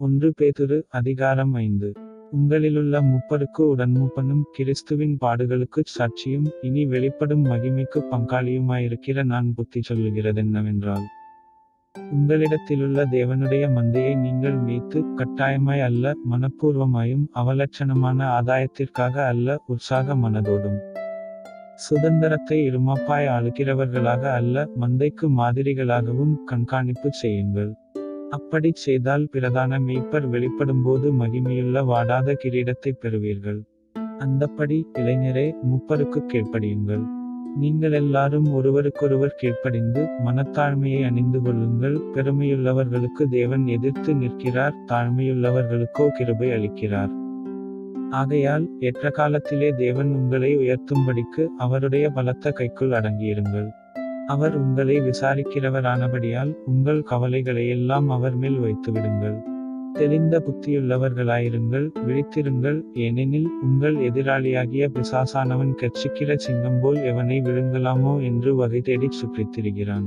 ஒன்று பேதுரு அதிகாரம் ஐந்து. உங்களிலுள்ள முப்பருக்கு உடன்முப்பனும் கிறிஸ்துவின் பாடுகளுக்குச் சாட்சியும் இனி வெளிப்படும் மகிமைக்கு பங்காளியுமாயிருக்கிற நான் புத்தி சொல்லுகிறதென்னவென்றால் உங்களிடத்திலுள்ள தேவனுடைய மந்தையை நீங்கள் மேய்த்து கட்டாயமாய் அல்ல மனப்பூர்வமாயும் அவலட்சணமான ஆதாயத்திற்காக அல்ல உற்சாக மனதோடும். சுதந்திரத்தை இருமாப்பாய் ஆளுகிறவர்களாக அல்ல மந்தைக்கு மாதிரிகளாகவும் கண்காணிப்பு செய்யுங்கள். அப்படி செய்தால் பிரதான மேய்ப்பர் வெளிப்படும்போது மகிமையுள்ள வாடாத கிரீடத்தை பெறுவீர்கள். அந்தப்படி இளைஞரே முப்பருக்கு கீழ்ப்படியுங்கள் நீங்கள் எல்லாரும் ஒருவருக்கொருவர் கீழ்ப்படிந்து மனத்தாழ்மையை அணிந்து கொள்ளுங்கள். பெருமையுள்ளவர்களுக்கு தேவன் எதிர்த்து நிற்கிறார் தாழ்மையுள்ளவர்களுக்கோ கிருபை அளிக்கிறார். ஆகையால் ஏற்ற காலத்திலே தேவன் உங்களை உயர்த்தும்படிக்கு அவருடைய பலத்த கைக்குள் அடங்கியிருங்கள். அவர் உங்களை விசாரிக்கிறவரானபடியால் உங்கள் கவலைகளை எல்லாம் அவர் மேல் வைத்துவிடுங்கள். தெளிந்த புத்தியுள்ளவர்களாயிருங்கள் விழித்திருங்கள் ஏனெனில் உங்கள் எதிராளியாகிய பிசாசானவன் கட்சிக்கிற சிங்கம் போல் எவனை விழுங்கலாமோ என்று வகை தேடிச் சுற்றித்திரிகிறான்.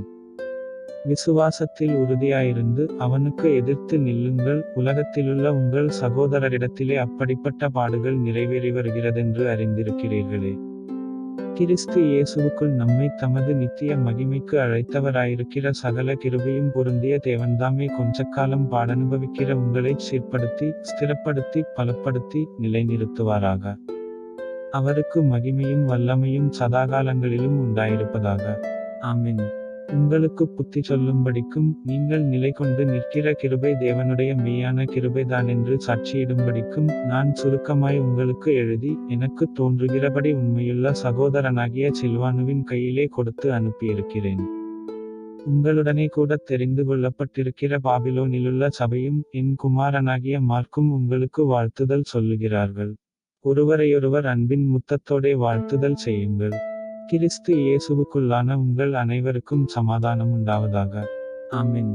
விசுவாசத்தில் உறுதியாயிருந்து அவனுக்கு எதிர்த்து நில்லுங்கள் உலகத்திலுள்ள உங்கள் சகோதரரிடத்திலே அப்படிப்பட்ட பாடுகள் நிறைவேறி வருகிறதென்று அறிந்திருக்கிறீர்களே. கிறிஸ்து இயேசுவுக்குள் நம்மை தமது நித்திய மகிமைக்கு அழைத்தவராயிருக்கிற சகல கிருபையும் பொருந்திய தேவன்தாமே கொஞ்சக்காலம் பாடனுபவிக்கிற உங்களை சீர்படுத்தி ஸ்திரப்படுத்தி பலப்படுத்தி நிலைநிறுத்துவாராக. அவருக்கு மகிமையும் வல்லமையும் சதாகாலங்களிலும் உண்டாயிருப்பதாக. ஆமின். உங்களுக்கு புத்தி சொல்லும்படிக்கும் நீங்கள் நிலை கொண்டு நிற்கிற கிருபை தேவனுடைய மெய்யான கிருபைதான் என்று சாட்சியிடும்படிக்கும் நான் சுருக்கமாய் உங்களுக்கு எழுதி எனக்கு தோன்றுகிறபடி உண்மையுள்ள சகோதரனாகிய சில்வானுவின் கையிலே கொடுத்து அனுப்பியிருக்கிறேன். உங்களுடனே கூட தெரிந்து கொள்ளப்பட்டிருக்கிற பாபிலோனிலுள்ள சபையும் என் குமாரனாகிய மார்க்கும் உங்களுக்கு வாழ்த்துதல் சொல்லுகிறார்கள். ஒருவரையொருவர் அன்பின் முத்தத்தோடே வாழ்த்துதல் செய்யுங்கள். கிறிஸ்து இயேசுவுக்குள்ளான உங்கள் அனைவருக்கும் சமாதானம் உண்டாவதாக. ஆமின்.